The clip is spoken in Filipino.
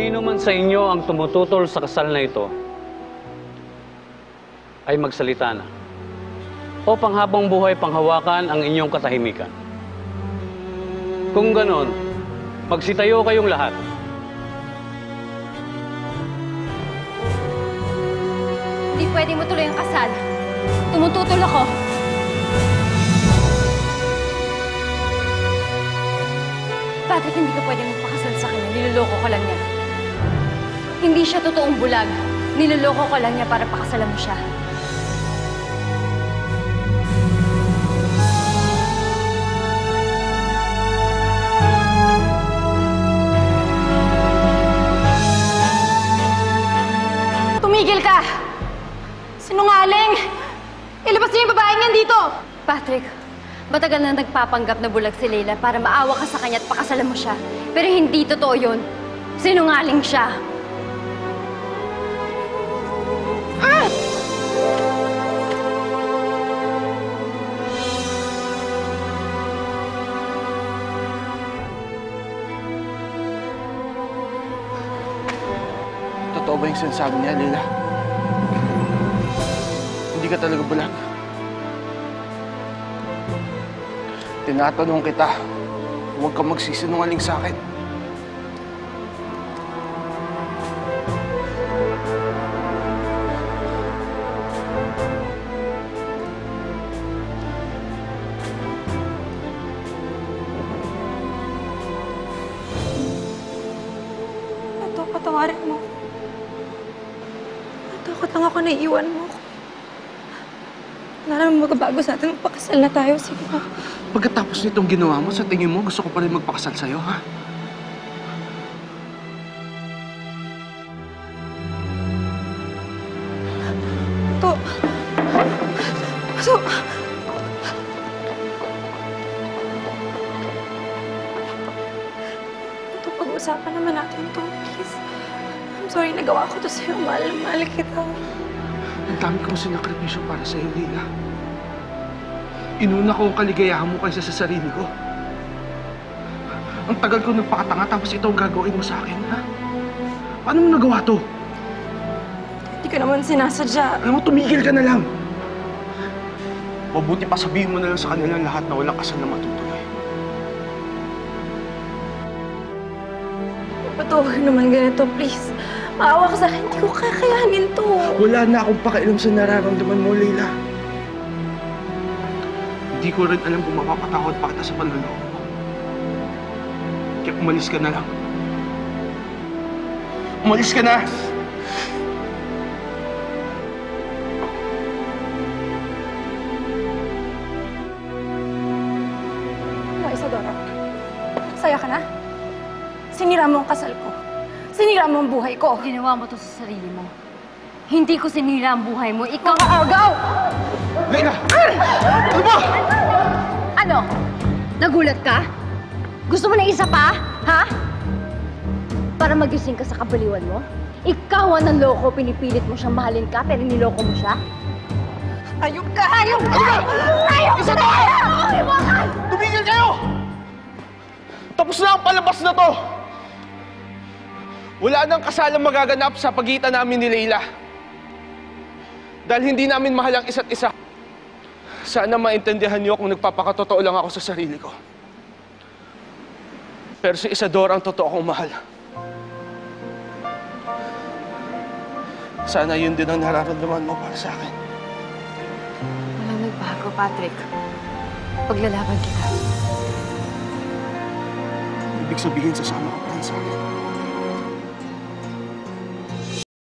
sino man sa inyo ang tumututol sa kasal na ito, ay magsalita na. O panghabang buhay panghawakan ang inyong katahimikan. Kung ganon, magsitayo kayong lahat. Hindi pwede mo tuloy ang kasal. Tumututol ako. Patrick, hindi ka pwede magpakasal sa kanya. Niloloko ka lang niya. Hindi siya totoong bulag. Niloloko ka lang niya para pakasalan mo siya. Tumigil ka! Sinungaling! Ilabas niyo yung babaeng yan dito! Patrick, matagal na nagpapanggap na bulag si Leila para maawa ka sa kanya at pakasalan mo siya. Pero hindi totoo yun. Sinungaling siya. Totoo ba yung sinasabi niya, Lila? Hindi ka talaga bulag. Tinatanong kita, huwag kang magsisinungaling sa akin. Patawarin mo. Natakot lang ako na iwan mo ako. Wala naman magbabago sa atin. Magpakasal na tayo. Sige na. Pagkatapos nitong ginawa mo, sa tingin mo, gusto ko pa rin magpakasal sa'yo, ha? Ito. Ito. Pag-usapan naman natin to. Please. I'm sorry, nagawa ko to sa'yo. Mahal, mahal kita. Ang dami kong sinakripisyo para sa'yo, Lila. Inuna ko ang kaligayahan mo kaysa sa sarili ko. Ang tagal ko nagpakatanga tapos ito ang gagawin mo sa akin, ha? Paano mo nagawa to? Hindi ko naman sinasadya. Alam mo, tumigil ka na lang. Mabuti pa sabihin mo na lang sa kanila lahat na walang kasal na matutuloy. Ba't huwag naman ganito, please? Maawa ka sa akin. Hindi ko kakayanin to. Wala na akong pakialam sa nararamdaman mo, Leila. Hindi ko rin alam kung mapapatawad pa kita sa panloloko mo. Kaya umalis ka na lang. Umalis ka na! Isadora? Saya ka na? Sinira mo ang kasal ko. Sinira mo ang buhay ko. Ginawa mo to sa sarili mo. Hindi ko sinira ang buhay mo. Ikaw ang argaw! Leila! Ano ba? Ano? Nagulat ka? Gusto mo na isa pa? Ha? Para magising ka sa kabaliwan mo? Ikaw ang nanloko, pinipilit mo siyang mahalin ka, pero niloko mo siya? Ayok ka! Ayok ka! Ayaw ko na! Ayaw mo ka! Tumigil kayo! Tapos na ang palabas na to! Wala nang kasalang magaganap sa pagitan namin ni Leila. Dahil hindi namin mahal ang isa't isa. Sana maintindihan niyo kung nagpapakatotoo lang ako sa sarili ko. Pero si Isadora ang totoo kong mahal. Sana yun din ang nararamdaman mo para sa akin. Walang nagbago, Patrick. Paglalaban kita. Ibig sabihin, sasama ka pa rin sa akin.